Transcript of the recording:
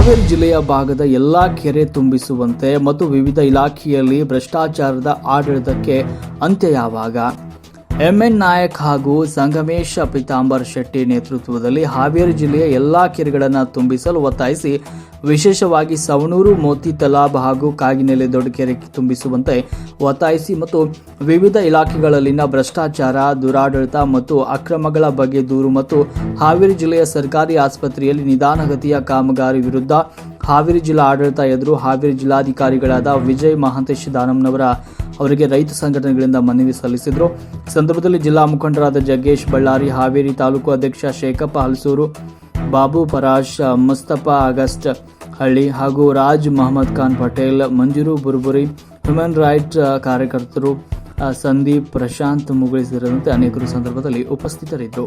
ಹಾವೇರಿ ಜಿಲ್ಲೆಯ ಭಾಗದ ಎಲ್ಲಾ ಕೆರೆ ತುಂಬಿಸುವಂತೆ ಮತ್ತು ವಿವಿಧ ಇಲಾಖೆಯಲ್ಲಿ ಭ್ರಷ್ಟಾಚಾರದ ಆಡಳಿತಕ್ಕೆ ಅಂತ್ಯ ಯಾವಾಗ? ಎಂಎನ್ ನಾಯಕ್ ಹಾಗೂ ಸಂಗಮೇಶ ಪಿತಾಂಬರ್ ಶೆಟ್ಟಿ ನೇತೃತ್ವದಲ್ಲಿ ಹಾವೇರಿ ಜಿಲ್ಲೆಯ ಎಲ್ಲಾ ಕೆರೆಗಳನ್ನು ತುಂಬಿಸಲು ಒತ್ತಾಯಿಸಿ ವಿಶೇಷವಾಗಿ ಸವಣೂರು, ಮೋತಿ ತಲಾಬ್ ಹಾಗೂ ಕಾಗಿನೆಲೆ ದೊಡ್ಡ ಕೆರೆ ತುಂಬಿಸುವಂತೆ ಒತ್ತಾಯಿಸಿ ಮತ್ತು ವಿವಿಧ ಇಲಾಖೆಗಳಲ್ಲಿನ ಭ್ರಷ್ಟಾಚಾರ, ದುರಾಡಳಿತ ಮತ್ತು ಅಕ್ರಮಗಳ ಬಗ್ಗೆ ದೂರು ಮತ್ತು ಹಾವೇರಿ ಜಿಲ್ಲೆಯ ಸರ್ಕಾರಿ ಆಸ್ಪತ್ರೆಯಲ್ಲಿ ನಿಧಾನಗತಿಯ ಕಾಮಗಾರಿ ವಿರುದ್ಧ ಹಾವೇರಿ ಜಿಲ್ಲಾ ಆಡಳಿತ ಎದುರು ಹಾವೇರಿ ಜಿಲ್ಲಾಧಿಕಾರಿಗಳಾದ ವಿಜಯ್ ಮಹಾಂತೇಶ್ ದಾನಮ್ನವರ ಅವರಿಗೆ ರೈತ ಸಂಘಟನೆಗಳಿಂದ ಮನವಿ ಸಲ್ಲಿಸಿದರು. ಸಂದರ್ಭದಲ್ಲಿ ಜಿಲ್ಲಾ ಮುಖಂಡರಾದ ಜಗ್ಗೇಶ್ ಬಳ್ಳಾರಿ, ಹಾವೇರಿ ತಾಲೂಕು ಅಧ್ಯಕ್ಷ ಶೇಖಪ್ಪ ಹಲಸೂರು, ಬಾಬು ಪರಾಶ್ ಮುಸ್ತಫಾ ಆಗಸ್ಟ್ ಹಳ್ಳಿ ಹಾಗೂ ರಾಜ್ ಮಹಮ್ಮದ್ ಖಾನ್ ಪಟೇಲ್, ಮಂಜೂರು ಬುರ್ಬುರಿ, ಹ್ಯೂಮನ್ ರೈಟ್ ಕಾರ್ಯಕರ್ತರು ಸಂದೀಪ್ ಪ್ರಶಾಂತ್ ಮುಗುಳಿ ಅನೇಕರು ಸಂದರ್ಭದಲ್ಲಿ ಉಪಸ್ಥಿತರಿದ್ದರು.